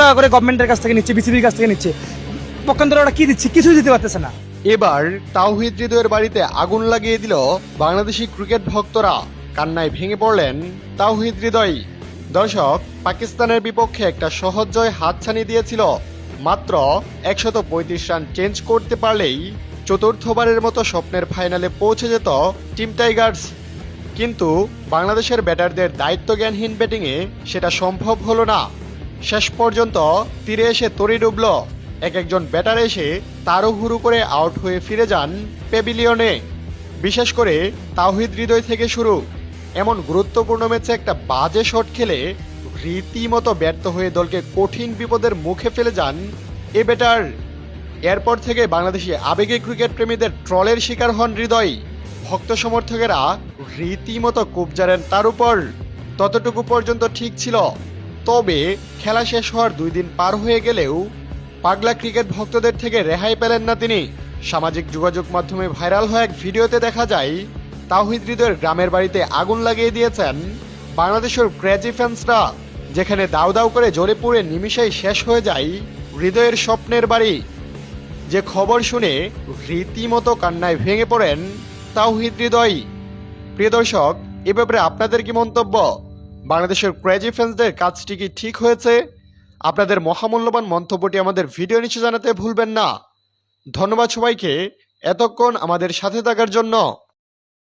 টাকা করে গভর্নমেন্টের কাছ থেকে নিচ্ছে বিসিবির কাছ থেকে নিচ্ছে পক্ষান্তরে ওরা কি দিচ্ছে? কিছুই দিতে পারতেছে না। এবার তাওহিদ হৃদয়ের বাড়িতে আগুন লাগিয়ে দিল বাংলাদেশি ক্রিকেট ভক্তরা। কান্নায় ভেঙে পড়লেন তাওহিদ হৃদয়। দর্শক, পাকিস্তানের বিপক্ষে একটা সহজ জয় হাতছানি দিয়েছিল। মাত্র একশত পঁয়ত্রিশ রান চেঞ্জ করতে পারলেই চতুর্থবারের মতো স্বপ্নের ফাইনালে পৌঁছে যেত টিম টাইগার্স। কিন্তু বাংলাদেশের ব্যাটারদের দায়িত্বজ্ঞানহীন ব্যাটিংয়ে সেটা সম্ভব হলো না। শেষ পর্যন্ত তীরে এসে তরি ডুবল। এক একজন ব্যাটার এসে তারও হুরু করে আউট হয়ে ফিরে যান পেভিলিয়নে। বিশেষ করে তাওহিদ হৃদয় থেকে শুরু। এমন গুরুত্বপূর্ণ ম্যাচে একটা বাজে শট খেলে রীতিমতো ব্যর্থ হয়ে দলকে কঠিন বিপদের মুখে ফেলে যান এ ব্যাটার। এরপর থেকে বাংলাদেশি আবেগে ক্রিকেট প্রেমীদের ট্রলের শিকার হন হৃদয়। ভক্ত সমর্থকেরা রীতিমতো কুপ জারেন তার উপর। ততটুকু পর্যন্ত ঠিক ছিল। তবে খেলা শেষ হওয়ার দুই দিন পার হয়ে গেলেও পাগলা ক্রিকেট ভক্তদের থেকে রেহাই পেলেন না তিনি। সামাজিক যোগাযোগ মাধ্যমে ভাইরাল হয়ে এক ভিডিওতে দেখা যায়, তাওহিদ হৃদয়ের গ্রামের বাড়িতে আগুন লাগিয়ে দিয়েছেন বাংলাদেশের ক্রেজি ফ্যান্সরা, যেখানে দাউ দাউ করে জোরে পুড়ে নিমিষেই শেষ হয়ে যায় হৃদয়ের স্বপ্নের বাড়ি। যে খবর শুনে রীতিমতো কান্নায় ভেঙে পড়েন তাওহিদ হৃদয়। প্রিয় দর্শক, এ ব্যাপারে আপনাদের কি মন্তব্য? বাংলাদেশের ক্রেজি ফ্যান্সদের কাজটি কি ঠিক হয়েছে? আপনাদের মহামূল্যবান মন্তব্যটি আমাদের ভিডিও নিচে জানাতে ভুলবেন না। ধন্যবাদ সবাইকে। এতক্ষণ আমাদের সাথে থাকার জন্য